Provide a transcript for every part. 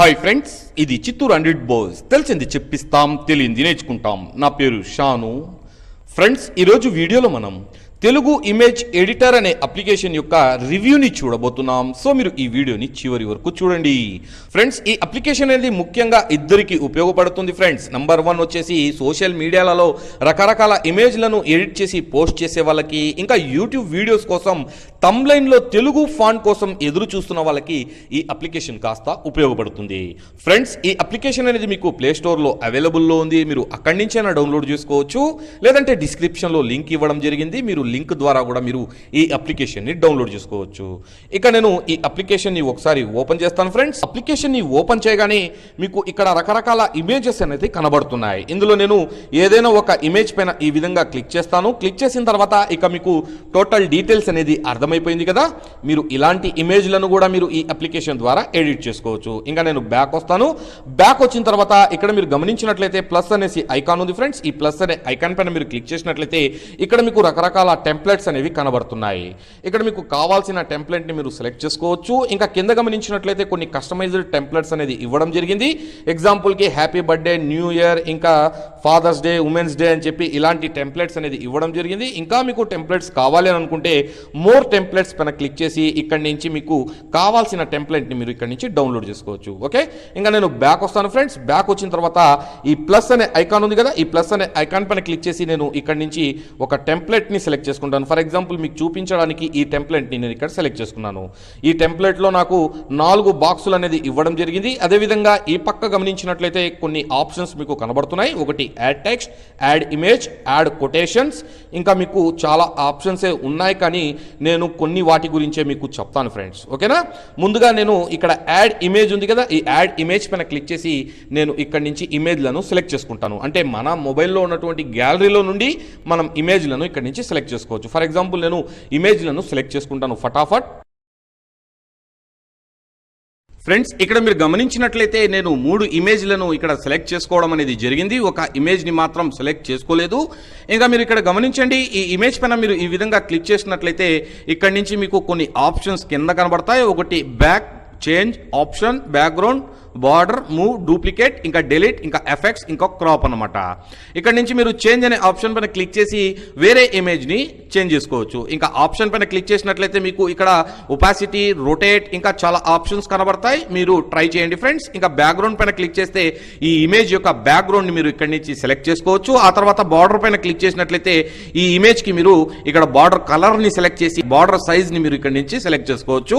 Hi friends ఇది Chittoor hundred Bose. తెలిసింది చెప్పిస్తాం తెలియంది నేర్చుకుంటాం. నా పేరు షాను. ఫ్రెండ్స్ ఈరోజు వీడియోలో మనం తెలుగు ఇమేజ్ ఎడిటర్ అనే అప్లికేషన్ యొక్క రివ్యూని చూడబోతున్నాం. సో మీరు ఈ వీడియోని చివరి వరకు చూడండి. ఫ్రెండ్స్ ఈ అప్లికేషన్ అనేది ముఖ్యంగా ఇద్దరికి ఉపయోగపడుతుంది ఫ్రెండ్స్ నంబర్ వన్ వచ్చేసి సోషల్ మీడియాలలో రకరకాల ఇమేజ్లను ఎడిట్ చేసి పోస్ట్ చేసే వాళ్ళకి ఇంకా యూట్యూబ్ వీడియోస్ కోసం తమ్లైన్లో తెలుగు ఫాంట్ కోసం ఎదురు చూస్తున్న వాళ్ళకి ఈ అప్లికేషన్ కాస్త ఉపయోగపడుతుంది. ఫ్రెండ్స్ ఈ అప్లికేషన్ అనేది మీకు ప్లేస్టోర్లో అవైలబుల్లో ఉంది. మీరు అక్కడి నుంచైనా డౌన్లోడ్ చేసుకోవచ్చు. లేదంటే డిస్క్రిప్షన్లో లింక్ ఇవ్వడం జరిగింది. మీరు లింక్ ద్వారా కూడా మీరు ఈ అప్లికేషన్ని డౌన్లోడ్ చేసుకోవచ్చు. ఇక నేను ఈ అప్లికేషన్ని ఒకసారి ఓపెన్ చేస్తాను ఫ్రెండ్స్. అప్లికేషన్ని ఓపెన్ చేయగానే మీకు ఇక్కడ రకరకాల ఇమేజెస్ అనేది కనబడుతున్నాయి. ఇందులో నేను ఏదైనా ఒక ఇమేజ్ పైన ఈ విధంగా క్లిక్ చేస్తాను. క్లిక్ చేసిన తర్వాత ఇక మీకు టోటల్ డీటెయిల్స్ అనేది అర్థం అర్థమైపోయింది కదా? మీరు ఇలాంటి ఇమేజ్లను కూడా మీరు ఈ అప్లికేషన్ ద్వారా ఎడిట్ చేసుకోవచ్చు. ఇంకా నేను బ్యాక్ వస్తాను. బ్యాక్ వచ్చిన తర్వాత ఇక్కడ మీరు గమనించినట్లయితే ప్లస్ అనేసి ఐకాన్ ఉంది ఫ్రెండ్స్. ఈ ప్లస్ అనే ఐకాన్ పైన మీరు క్లిక్ చేసినట్లయితే ఇక్కడ మీకు రకరకాల టెంప్లెట్స్ అనేవి కనబడుతున్నాయి. ఇక్కడ మీకు కావాల్సిన టెంప్లెట్ని మీరు సెలెక్ట్ చేసుకోవచ్చు. ఇంకా కింద గమనించినట్లయితే కొన్ని కస్టమైజ్డ్ టెంప్లెట్స్ అనేది ఇవ్వడం జరిగింది. ఎగ్జాంపుల్కి హ్యాపీ బర్త్డే న్యూ ఇయర్ ఇంకా ఫాదర్స్ డే ఉమెన్స్ డే అని చెప్పి ఇలాంటి టెంప్లెట్స్ అనేది ఇవ్వడం జరిగింది. ఇంకా మీకు టెంప్లెట్స్ కావాలి అని అనుకుంటే మోర్ టెంప్లెట్స్ పైన క్లిక్ చేసి ఇక్కడ నుంచి మీకు కావాల్సిన టెంప్లెట్ని మీరు ఇక్కడ నుంచి డౌన్లోడ్ చేసుకోవచ్చు. ఓకే ఇంకా నేను బ్యాక్ వస్తాను ఫ్రెండ్స్ బ్యాక్ వచ్చిన తర్వాత ఈ ప్లస్ అనే ఐకాన్ ఉంది కదా? ఈ ప్లస్ అనే ఐకాన్ పైన క్లిక్ చేసి నేను ఇక్కడ నుంచి ఒక టెంప్లెట్ని సెలెక్ట్ చేసుకుంటాను. ఫర్ ఎగ్జాంపుల్ మీకు చూపించడానికి ఈ టెంప్లెట్ని నేను ఇక్కడ సెలెక్ట్ చేసుకున్నాను. ఈ టెంప్లెట్లో నాకు నాలుగు బాక్సులు అనేది ఇవ్వడం జరిగింది. అదేవిధంగా ఈ పక్క గమనించినట్లయితే కొన్ని ఆప్షన్స్ మీకు కనబడుతున్నాయి. ఒకటి add text add image add quotations ఇంకా మీకు చాలా ఆప్షన్సే ఉన్నాయి. కానీ నేను కొన్ని వాటి గురించే మీకు చెప్తాను ఫ్రెండ్స్ ఓకేనా? ముందుగా నేను ఇక్కడ యాడ్ ఇమేజ్ ఉంది కదా ఈ యాడ్ ఇమేజ్ పైన క్లిక్ చేసి నేను ఇక్కడ నుంచి ఇమేజ్లను సెలెక్ట్ చేసుకుంటాను. అంటే మన మొబైల్లో ఉన్నటువంటి గ్యాలరీలో నుండి మనం ఇమేజ్లను ఇక్కడ నుంచి సెలెక్ట్ చేసుకోవచ్చు. ఫర్ ఎగ్జాంపుల్ నేను ఇమేజ్లను సెలెక్ట్ చేసుకుంటాను ఫటాఫట్. ఫ్రెండ్స్ ఇక్కడ మీరు గమనించినట్లయితే నేను మూడు ఇమేజ్లను ఇక్కడ సెలెక్ట్ చేసుకోవడం అనేది జరిగింది. ఒక ఇమేజ్ని మాత్రం సెలెక్ట్ చేసుకోలేదు. ఇంకా మీరు ఇక్కడ గమనించండి ఈ ఇమేజ్ పైన మీరు ఈ విధంగా క్లిక్ చేసినట్లయితే ఇక్కడ నుంచి మీకు కొన్ని ఆప్షన్స్ కింద కనబడతాయి. ఒకటి back change option background border move duplicate ఇంకా డెలీట్ ఇంకా ఎఫెక్ట్స్ ఇంకా క్రాప్ అనమాట ఇక్కడ నుంచి మీరు చేంజ్ అనే ఆప్షన్ పైన క్లిక్ చేసి వేరే ఇమేజ్ని చేంజ్ చేసుకోవచ్చు. ఇంకా ఆప్షన్ పైన క్లిక్ చేసినట్లయితే మీకు ఇక్కడ ఒపాసిటీ రొటేట్ ఇంకా చాలా ఆప్షన్స్ కనబడతాయి. మీరు ట్రై చేయండి ఫ్రెండ్స్ ఇంకా బ్యాక్గ్రౌండ్ పైన క్లిక్ చేస్తే ఈ ఇమేజ్ యొక్క బ్యాక్గ్రౌండ్ మీరు ఇక్కడ నుంచి సెలెక్ట్ చేసుకోవచ్చు. ఆ తర్వాత బార్డర్ పైన క్లిక్ చేసినట్లయితే ఈ ఇమేజ్కి మీరు ఇక్కడ బార్డర్ కలర్ని సెలెక్ట్ చేసి బార్డర్ సైజ్ని మీరు ఇక్కడ నుంచి సెలెక్ట్ చేసుకోవచ్చు.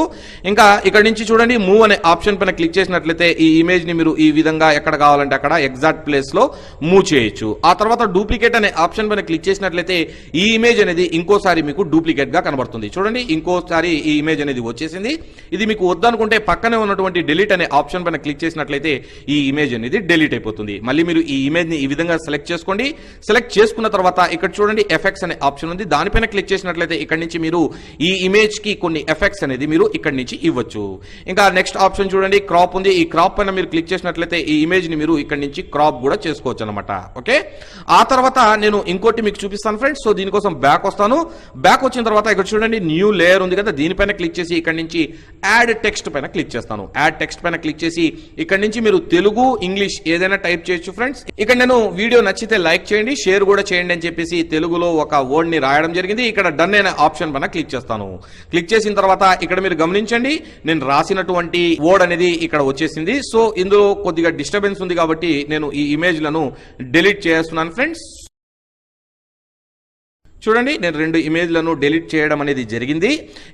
ఇంకా ఇక్కడ నుంచి చూడండి మూవ్ అనే ఆప్షన్ పైన క్లిక్ చేసినట్లయితే ఈ ఇమేజ్ని మీరు ఈ విధంగా ఎక్కడ కావాలంటే అక్కడ ఎగ్జాక్ట్ ప్లేస్లో మూవ్ చేయొచ్చు ఆ తర్వాత డూప్లికేట్ అనే ఆప్షన్ పైన క్లిక్ చేసినట్లయితే ఈ ఇమేజ్ అనేది ఇంకోసారి మీకు డూప్లికేట్గా కనబడుతుంది. చూడండి ఇంకోసారి ఈ ఇమేజ్ అనేది వచ్చేసింది. ఇది మీకు వద్దనుకుంటే పక్కనే ఉన్నటువంటి డెలీట్ అనే ఆప్షన్ పైన క్లిక్ చేసినట్లయితే ఈ ఇమేజ్ అనేది డెలీట్ అయిపోతుంది. మళ్ళీ మీరు ఈ ఇమేజ్ని ఈ విధంగా సెలెక్ట్ చేసుకోండి. సెలెక్ట్ చేసుకున్న తర్వాత ఇక్కడ చూడండి ఎఫెక్ట్స్ అనే ఆప్షన్ ఉంది. దానిపైన క్లిక్ చేసినట్లయితే ఇక్కడ నుంచి మీరు ఈ ఇమేజ్కి కొన్ని ఎఫెక్ట్స్ అనేది మీరు ఇక్కడ నుంచి ఇవ్వచ్చు. ఇంకా నెక్స్ట్ ఆప్షన్ చూడండి క్రాప్ ఉంది. ఈ క్రాప్ పైన మీరు క్లిక్ చేసినట్లయితే ఈ ఇమేజ్ని మీరు ఇక్కడ నుంచి క్రాప్ కూడా చేసుకోవచ్చు అనమాట ఓకే? ఆ తర్వాత నేను ఇంకోటి మీకు చూపిస్తాను ఫ్రెండ్స్. సో దీనికోసం బ్యాక్ వస్తాను. బ్యాక్ వచ్చిన తర్వాత ఇక్కడ చూడండి న్యూ లేయర్ ఉంది కదా దీనిపైన క్లిక్ చేసి ఇక్కడ నుంచి యాడ్ టెక్స్ట్ పైన క్లిక్ చేస్తాను. యాడ్ టెక్స్ట్ పైన క్లిక్ చేసి ఇక్కడ నుంచి మీరు తెలుగు ఇంగ్లీష్ ఏదైనా టైప్ చేయొచ్చు ఫ్రెండ్స్. ఇక్కడ నేను వీడియో నచ్చితే లైక్ చేయండి షేర్ కూడా చేయండి అని చెప్పేసి తెలుగులో ఒక వర్డ్ని రాయడం జరిగింది. ఇక్కడ డన్ అనే ఆప్షన్ పైన క్లిక్ చేస్తాను. క్లిక్ చేసిన తర్వాత ఇక్కడ మీరు గమనించండి నేను రాసినటువంటి వర్డ్ అనేది ఇక్కడ వచ్చేసింది. సో ఇందులో కొద్దిగా డిస్టర్బెన్స్ ఉంది కాబట్టి నేను ఈ ఇమేజ్లను డిలీట్ చేస్తున్నాను. ఫ్రెండ్స్ చూడండి నేను రెండు ఇమేజ్లను డిలీట్ చేయడం అనేది జరిగింది.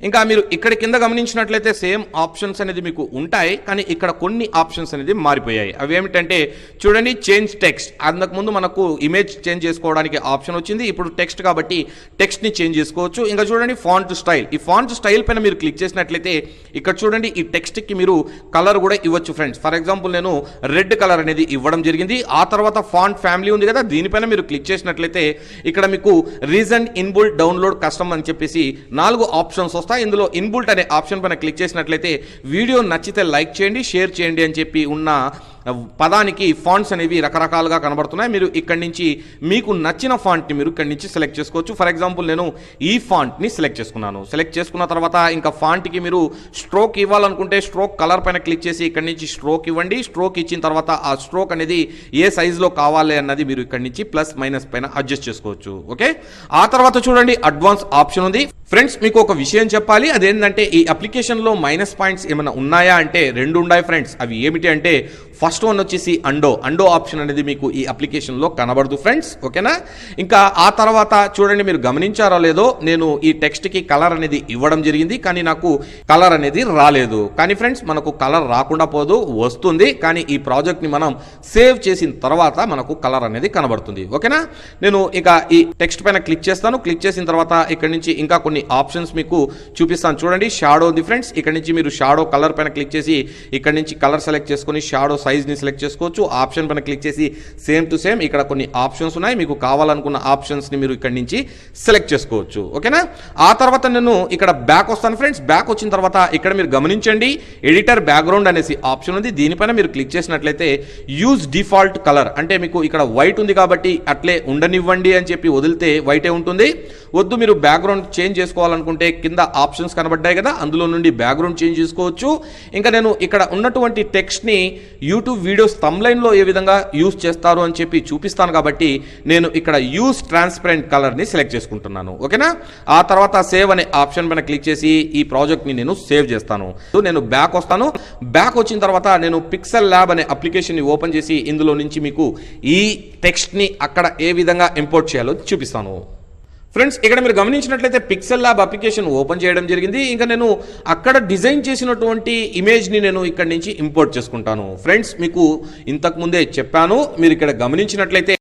ఇంకా మీరు ఇక్కడ కింద గమనించినట్లయితే సేమ్ ఆప్షన్స్ అనేది మీకు ఉంటాయి కానీ ఇక్కడ కొన్ని ఆప్షన్స్ అనేది మారిపోయాయి. అవి ఏమిటంటే చూడండి చేంజ్ టెక్స్ట్. అంతకుముందు మనకు ఇమేజ్ చేంజ్ చేసుకోవడానికి ఆప్షన్ వచ్చింది ఇప్పుడు టెక్స్ట్ కాబట్టి టెక్స్ట్ని చేంజ్ చేసుకోవచ్చు. ఇంకా చూడండి ఫాంట్ స్టైల్. ఈ ఫాంట్ స్టైల్ పైన మీరు క్లిక్ చేసినట్లయితే ఇక్కడ చూడండి ఈ టెక్స్ట్కి మీరు కలర్ కూడా ఇవ్వచ్చు ఫ్రెండ్స్. ఫర్ ఎగ్జాంపుల్ నేను రెడ్ కలర్ అనేది ఇవ్వడం జరిగింది. ఆ తర్వాత ఫాంట్ ఫ్యామిలీ ఉంది కదా దీనిపైన మీరు క్లిక్ చేసినట్లయితే ఇక్కడ మీకు రీజన్ ఇన్బుల్ట్ డౌన్లోడ్ కస్టమ్ అని చెప్పేసి నాలుగు ఆప్షన్స్ వస్తాయి. ఇందులో ఇన్బుల్ట్ అనే ఆప్షన్ పైన క్లిక్ చేసినట్లయితే వీడియో నచ్చితే లైక్ చేయండి షేర్ చేయండి అని చెప్పి ఉన్న పదానికి ఫాంట్స్ అనేవి రకరకాలుగా కనబడుతున్నాయి. మీరు ఇక్కడి నుంచి మీకు నచ్చిన ఫాంట్ని మీరు ఇక్కడి నుంచి సెలెక్ట్ చేసుకోవచ్చు. ఫర్ ఎగ్జాంపుల్ నేను ఈ ఫాంట్ని సెలెక్ట్ చేసుకున్నాను. సెలెక్ట్ చేసుకున్న తర్వాత ఇంకా ఫాంట్కి మీరు స్ట్రోక్ ఇవ్వాలనుకుంటే స్ట్రోక్ కలర్ పైన క్లిక్ చేసి ఇక్కడి నుంచి స్ట్రోక్ ఇవ్వండి. స్ట్రోక్ ఇచ్చిన తర్వాత ఆ స్ట్రోక్ అనేది ఏ సైజులో కావాలి అన్నది మీరు ఇక్కడి నుంచి ప్లస్ మైనస్ పైన అడ్జస్ట్ చేసుకోవచ్చు. ఓకే ఆ తర్వాత చూడండి అడ్వాన్స్ ఆప్షన్ ఉంది. ఫ్రెండ్స్ మీకు ఒక విషయం చెప్పాలి. అదేంటంటే ఈ అప్లికేషన్లో మైనస్ పాయింట్స్ ఏమైనా ఉన్నాయా అంటే రెండు ఉన్నాయి ఫ్రెండ్స్ అవి ఏమిటి అంటే ఫస్ట్ వన్ వచ్చేసి అండో అండో ఆప్షన్ అనేది మీకు ఈ అప్లికేషన్లో కనబడదు ఫ్రెండ్స్ ఓకేనా? ఇంకా ఆ తర్వాత చూడండి మీరు గమనించారో లేదో నేను ఈ టెక్స్ట్కి కలర్ అనేది ఇవ్వడం జరిగింది. కానీ నాకు కలర్ అనేది రాలేదు. కానీ ఫ్రెండ్స్ మనకు కలర్ రాకుండా పోదు వస్తుంది. కానీ ఈ ప్రాజెక్ట్ని మనం సేవ్ చేసిన తర్వాత మనకు కలర్ అనేది కనబడుతుంది. ఓకేనా? నేను ఇక ఈ టెక్స్ట్ పైన క్లిక్ చేస్తాను. క్లిక్ చేసిన తర్వాత ఇక్కడ నుంచి ఇంకా కొన్ని ఆప్షన్స్ మీకు చూపిస్తాను. చూడండి షాడో ఉంది ఫ్రెండ్స్. ఇక్కడ నుంచి మీరు షాడో కలర్ పైన క్లిక్ చేసి ఇక్కడ నుంచి కలర్ సెలెక్ట్ చేసుకొని షాడో సైజ్ని సెలెక్ట్ చేసుకోవచ్చు. ఆప్షన్ పైన క్లిక్ చేసి సేమ్ టు సేమ్ ఇక్కడ కొన్ని ఆప్షన్స్ ఉన్నాయి. మీకు కావాలనుకున్న ఆప్షన్స్ని మీరు ఇక్కడ నుంచి సెలెక్ట్ చేసుకోవచ్చు. ఓకేనా? ఆ తర్వాత నేను ఇక్కడ బ్యాక్ వస్తాను ఫ్రెండ్స్. బ్యాక్ వచ్చిన తర్వాత ఇక్కడ మీరు గమనించండి ఎడిటర్ బ్యాక్గ్రౌండ్ అనేసి ఆప్షన్ ఉంది. దీనిపైన మీరు క్లిక్ చేసినట్లయితే యూజ్ డిఫాల్ట్ కలర్. అంటే మీకు ఇక్కడ వైట్ ఉంది కాబట్టి అట్లే ఉండనివ్వండి అని చెప్పి వదిలితే వైటే ఉంటుంది. వద్దు మీరు బ్యాక్గ్రౌండ్ చేంజ్ చేసుకోవాలనుకుంటే కింద ఆప్షన్స్ కనబడ్డాయి కదా అందులో నుండి బ్యాక్గ్రౌండ్ చేంజ్ చేసుకోవచ్చు. ఇంకా నేను ఇక్కడ ఉన్నటువంటి టెక్స్ట్ని యూట్యూబ్ వీడియోస్ తమ్లైన్లో ఏ విధంగా యూస్ చేస్తారు అని చెప్పి చూపిస్తాను కాబట్టి నేను ఇక్కడ యూస్ ట్రాన్స్పరెంట్ కలర్ని సెలెక్ట్ చేసుకుంటున్నాను. ఓకేనా? ఆ తర్వాత సేవ్ అనే ఆప్షన్ పైన క్లిక్ చేసి ఈ ప్రాజెక్ట్ని నేను సేవ్ చేస్తాను. సో నేను బ్యాక్ వస్తాను. బ్యాక్ వచ్చిన తర్వాత నేను పిక్సెల్ ల్యాబ్ అనే అప్లికేషన్ని ఓపెన్ చేసి ఇందులో నుంచి మీకు ఈ టెక్స్ట్ని అక్కడ ఏ విధంగా ఇంపోర్ట్ చేయాలో చూపిస్తాను. ఫ్రెండ్స్ ఇక్కడ మీరు గమనించినట్లయితే పిక్సెల్ ల్యాబ్ అప్లికేషన్ ఓపెన్ చేయడం జరిగింది. ఇంకా నేను అక్కడ డిజైన్ చేసినటువంటి ఇమేజ్ని నేను ఇక్కడ నుంచి ఇంపోర్ట్ చేసుకుంటాను. ఫ్రెండ్స్ మీకు ఇంతకు ముందే చెప్పాను. మీరు ఇక్కడ గమనించినట్లయితే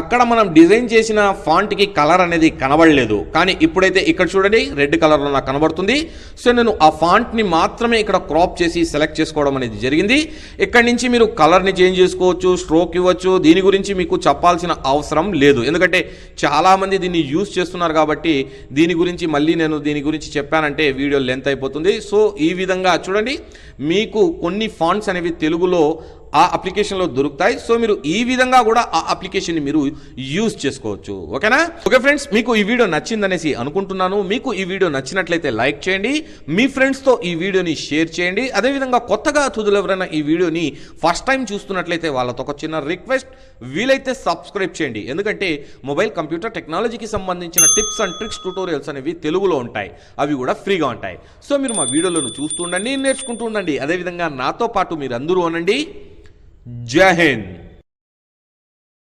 అక్కడ మనం డిజైన్ చేసిన ఫాంట్కి కలర్ అనేది కనబడలేదు. కానీ ఇప్పుడైతే ఇక్కడ చూడండి రెడ్ కలర్లో నాకు కనబడుతుంది. సో నేను ఆ ఫాంట్ని మాత్రమే ఇక్కడ క్రాప్ చేసి సెలెక్ట్ చేసుకోవడం అనేది జరిగింది. ఇక్కడ నుంచి మీరు కలర్ని చేంజ్ చేసుకోవచ్చు స్ట్రోక్ ఇవ్వచ్చు దీని గురించి మీకు చెప్పాల్సిన అవసరం లేదు. ఎందుకంటే చాలామంది దీన్ని యూజ్ చేస్తున్నారు కాబట్టి దీని గురించి మళ్ళీ నేను దీని గురించి చెప్పానంటే వీడియో లెంత్ అయిపోతుంది. సో ఈ విధంగా చూడండి మీకు కొన్ని ఫాంట్స్ అనేవి తెలుగులో ఆ అప్లికేషన్లో దొరుకుతాయి. సో మీరు ఈ విధంగా కూడా ఆ అప్లికేషన్ని మీరు యూజ్ చేసుకోవచ్చు. ఓకేనా ఓకే ఫ్రెండ్స్ మీకు ఈ వీడియో నచ్చిందనేసి అనుకుంటున్నాను. మీకు ఈ వీడియో నచ్చినట్లయితే లైక్ చేయండి. మీ ఫ్రెండ్స్తో ఈ వీడియోని షేర్ చేయండి. అదేవిధంగా కొత్తగా తుదులు ఎవరైనా ఈ వీడియోని ఫస్ట్ టైం చూస్తున్నట్లయితే వాళ్ళతో ఒక చిన్న రిక్వెస్ట్ వీలైతే సబ్స్క్రైబ్ చేయండి. ఎందుకంటే మొబైల్ కంప్యూటర్ టెక్నాలజీకి సంబంధించిన టిప్స్ అండ్ ట్రిక్స్ ట్యూటోరియల్స్ అనేవి తెలుగులో ఉంటాయి. అవి కూడా ఫ్రీగా ఉంటాయి. సో మీరు మా వీడియోలను చూస్తూ ఉండండి నేర్చుకుంటూ ఉండండి. అదేవిధంగా నాతో పాటు మీరు అందరూ అనండి. जय हिंद